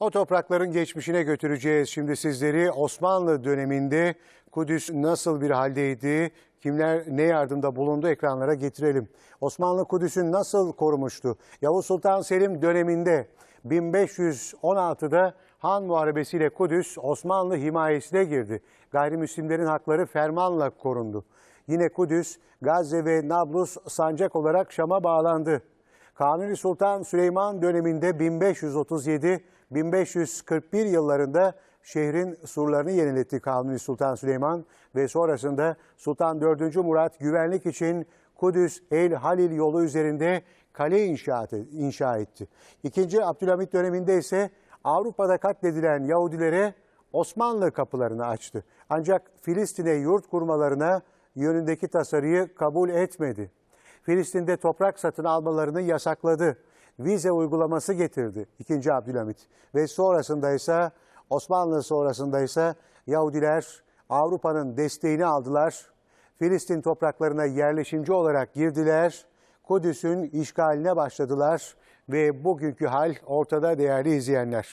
O toprakların geçmişine götüreceğiz şimdi sizleri. Osmanlı döneminde Kudüs nasıl bir haldeydi, kimler ne yardımda bulundu ekranlara getirelim. Osmanlı Kudüs'ü nasıl korumuştu? Yavuz Sultan Selim döneminde 1516'da Han Muharebesi ile Kudüs Osmanlı himayesine girdi. Gayrimüslimlerin hakları fermanla korundu. Yine Kudüs, Gazze ve Nablus sancak olarak Şam'a bağlandı. Kanuni Sultan Süleyman döneminde 1537-1541 yıllarında şehrin surlarını yeniletti Kanuni Sultan Süleyman ve sonrasında Sultan 4. Murat güvenlik için Kudüs El Halil yolu üzerinde kale inşa etti. İkinci Abdülhamit döneminde ise Avrupa'da katledilen Yahudilere Osmanlı kapılarını açtı. Ancak Filistin'e yurt kurmalarına yönündeki tasarıyı kabul etmedi. Filistin'de toprak satın almalarını yasakladı. Vize uygulaması getirdi 2. Abdülhamit. Ve sonrasında ise Osmanlı sonrasında ise Yahudiler Avrupa'nın desteğini aldılar. Filistin topraklarına yerleşimci olarak girdiler. Kudüs'ün işgaline başladılar ve bugünkü hal ortada değerli izleyenler.